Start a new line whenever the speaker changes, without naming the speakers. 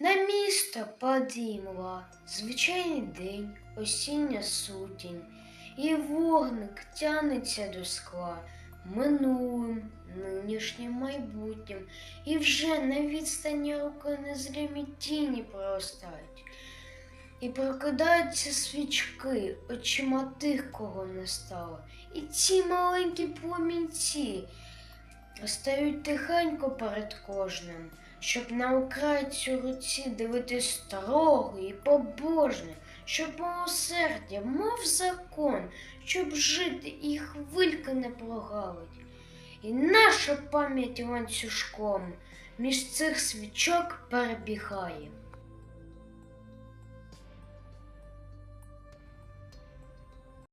На місто падімла, звичайний день, осіння сутінь, і вогник тянеться до скла минулим, нинішнім майбутнім, і вже на відстані руки незримі тіні проростають. І прокидаються свічки очима тих, кого не стало. І ці маленькі промінці стають тихенько перед кожним, щоб на украйцю руці дивитись строго і побожно, щоб милосердя, мов закон, щоб жити і хвильки не прогалить. І наша пам'ять ланцюжком між цих свічок перебігає.